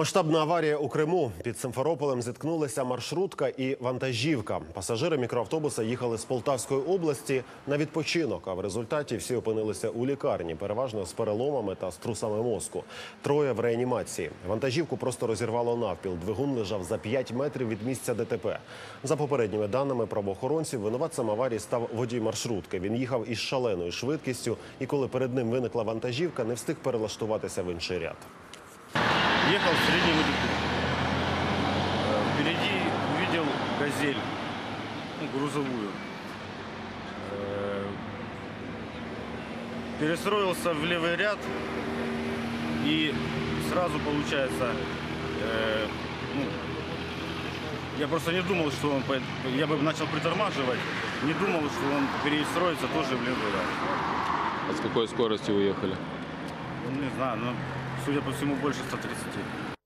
Масштабна аварія у Криму. Під Симферополем зіткнулися маршрутка і вантажівка. Пасажири мікроавтобуса їхали з Полтавської області на відпочинок. А в результаті всі опинилися у лікарні, переважно з переломами та струсами мозку. Троє в реанімації. Вантажівку просто розірвало навпіл. Двигун лежав за 5 метрів від місця ДТП. За попередніми даними правоохоронців, винуватцем аварії став водій маршрутки. Він їхав із шаленою швидкістю, і коли перед ним виникла вантажівка, не встиг перелаштуватися в інший ряд. Ехал в среднем высоту. Э, Впереди увидел газель, ну, грузовую. Э, Перестроился в левый ряд и сразу получается, э, ну, я просто не думал, что он, я бы начал притормаживать, не думал, что он перестроится тоже в левый ряд. А с какой скоростью вы ехали? Ну, Не знаю, но, судя по всему, больше 130.